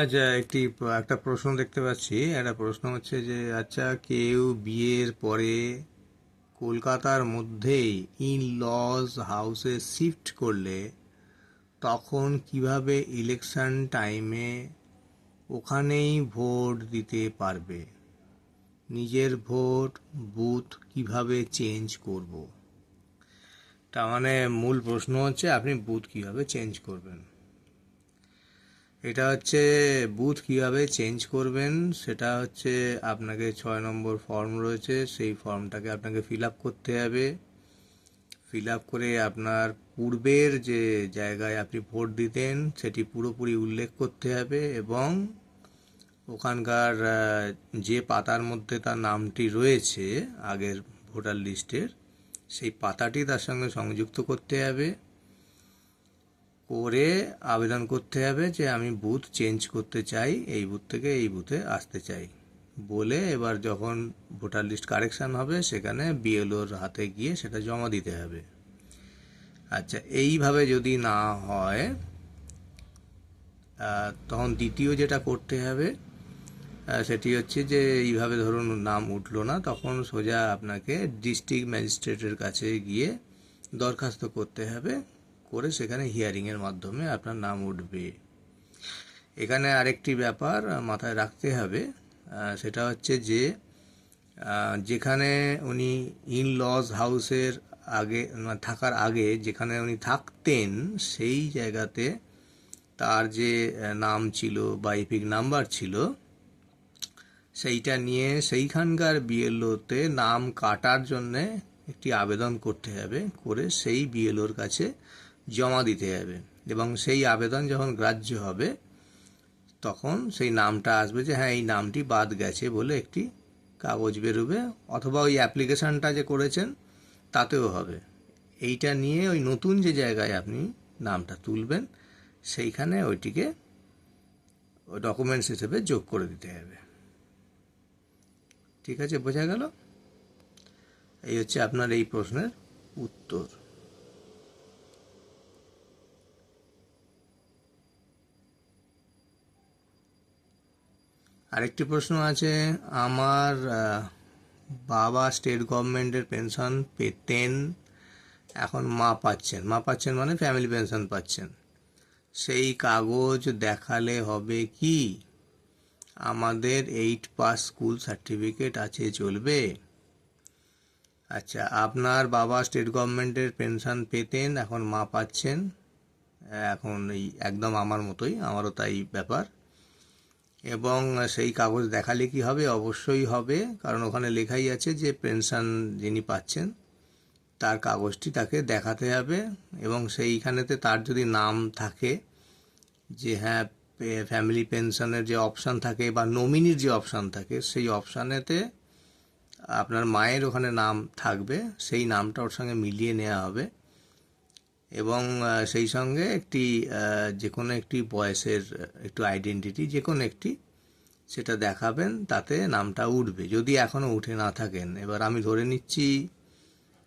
আচ্ছা একটি, একটা প্রশ্ন দেখতে পাচ্ছি। একটা প্রশ্ন হচ্ছে যে আচ্ছা কেউ বিয়ের পরে কলকাতার মধ্যেই ইন লজ হাউসে শিফট করলে তখন কীভাবে ইলেকশন টাইমে ওখানেই ভোট দিতে পারবে? নিজের ভোট বুথ কীভাবে চেঞ্জ করব? তার মানে মূল প্রশ্ন হচ্ছে, আপনি বুথ কীভাবে চেঞ্জ করবেন? এটা হচ্ছে বুথ কীভাবে চেঞ্জ করবেন, সেটা হচ্ছে আপনাকে ছয় নম্বর ফর্ম রয়েছে, সেই ফর্মটাকে আপনাকে ফিল আপ করতে হবে। ফিল আপ করে আপনার পূর্বের যে জায়গায় আপনি ভোট দিতেন, সেটি পুরোপুরি উল্লেখ করতে হবে এবং ওখানকার যে পাতার মধ্যে তার নামটি রয়েছে আগের ভোটার লিস্টের, সেই পাতাটি তার সঙ্গে সংযুক্ত করতে হবে। করে আবেদন করতে হবে যে আমি বুথ চেঞ্জ করতে চাই, এই বুথ থেকে এই বুথে আসতে চাই। বলে এবার যখন ভোটার লিস্ট কারেকশান হবে, সেখানে বিএলওর হাতে গিয়ে সেটা জমা দিতে হবে। আচ্ছা এইভাবে যদি না হয় তখন দ্বিতীয় যেটা করতে হবে সেটি হচ্ছে যে এইভাবে ধরুন নাম উঠল না, তখন সোজা আপনাকে ডিস্ট্রিক্ট ম্যাজিস্ট্রেটের কাছে গিয়ে দরখাস্ত করতে হবে। করে সেখানে হিয়ারিংয়ের মাধ্যমে আপনার নাম উঠবে। এখানে আরেকটি ব্যাপার মাথায় রাখতে হবে সেটা হচ্ছে যে যেখানে উনি ইন লজ হাউসের আগে মানে থাকার আগে যেখানে উনি থাকতেন, সেই জায়গাতে তার যে নাম ছিল বা ইপিক নাম্বার ছিল, সেইটা নিয়ে সেইখানকার বিএলওতে নাম কাটার জন্যে একটি আবেদন করতে হবে, করে সেই বিএলওর কাছে জমা দিতে হবে এবং সেই আবেদন যখন গ্রাহ্য হবে, তখন সেই নামটা আসবে যে হ্যাঁ এই নামটি বাদ গেছে বলে একটি কাগজ বেরোবে, অথবা ওই অ্যাপ্লিকেশানটা যে করেছেন, তাতেও হবে। এইটা নিয়ে ওই নতুন যে জায়গায় আপনি নামটা তুলবেন, সেইখানে ওইটিকে ওই ডকুমেন্টস হিসেবে যোগ করে দিতে হবে। ঠিক আছে? বোঝা গেল? এই হচ্ছে আপনার এই প্রশ্নের উত্তর। আরেকটি প্রশ্ন আছে, আমার বাবা স্টেট গভর্নমেন্টের পেনশন পেতেন, এখন মা পাচ্ছেন। মা পাচ্ছেন মানে ফ্যামিলি পেনশন পাচ্ছেন। সেই কাগজ দেখালে হবে কি? আমাদের এইট পাস স্কুল সার্টিফিকেট আছে, চলবে? আচ্ছা আপনার বাবা স্টেট গভর্নমেন্টের পেনশন পেতেন, এখন মা পাচ্ছেন? এখন এই একদম আমার মতোই, আমারও তাই ব্যাপার। এবং সেই কাগজ দেখালে কি হবে? অবশ্যই হবে। কারণ ওখানে লেখাই আছে যে পেনশন যিনি পাচ্ছেন, তার কাগজটি তাকে দেখাতে হবে এবং সেইখানেতে তার যদি নাম থাকে যে হ্যাঁ ফ্যামিলি পেনশনের যে অপশান থাকে বা নমিনির যে অপশান থাকে, সেই অপশানেতে আপনার মায়ের ওখানে নাম থাকবে। সেই নামটা ওর সঙ্গে মিলিয়ে নেওয়া হবে। এবং সেই সঙ্গে একটি যে কোনো একটি বয়সের, একটু আইডেন্টিটি যে কোনো একটি, সেটা দেখাবেন, তাতে নামটা উঠবে। যদি এখনও উঠে না থাকেন, এবার আমি ধরে নিচ্ছি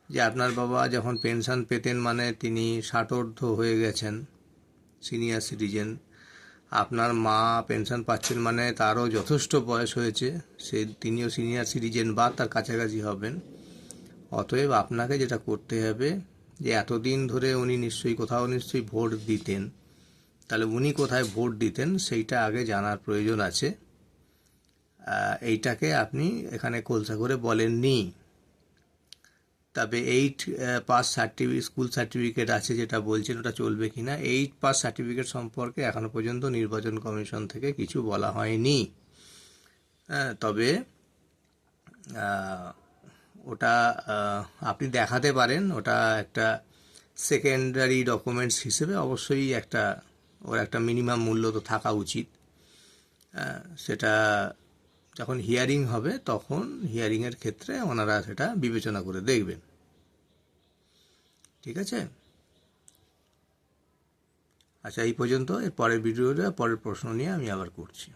যে আপনার বাবা যখন পেনশন পেতেন মানে তিনি ষাটোর্ধ হয়ে গেছেন সিনিয়র সিটিজেন আপনার মা পেনশন পাচ্ছেন মানে তারও যথেষ্ট বয়স হয়েছে, সে, তিনিও সিনিয়র সিটিজেন বা তার কাছাকাছি হবেন। অতএব আপনাকে যেটা করতে হবে যে এতদিন ধরে উনি নিশ্চয়ই কোথাও নিশ্চয়ই ভোট দিতেন। তাহলে উনি কোথায় ভোট দিতেন সেইটা আগে জানার প্রয়োজন আছে। এইটাকে আপনি এখানে কলসা করে বলেননি। তবে eight pass certificate school certificate আছে যেটা বলছেন ওটা চলবে কিনা এইট পাস সার্টিফিকেট সম্পর্কে এখনও পর্যন্ত নির্বাচন কমিশন থেকে কিছু বলা হয়নি। হ্যাঁ, তবে ওটা আপনি দেখাতে পারেন। ওটা একটা সেকেন্ডারি ডকুমেন্টস হিসেবে অবশ্যই একটা, ওর একটা মিনিমাম মূল্য তো থাকা উচিত। সেটা যখন হিয়ারিং হবে, তখন হিয়ারিংয়ের ক্ষেত্রে ওনারা সেটা বিবেচনা করে দেখবেন। ঠিক আছে? আচ্ছা এই পর্যন্ত। এর পরের ভিডিওটা পরের প্রশ্ন নিয়ে আমি আবার করছি।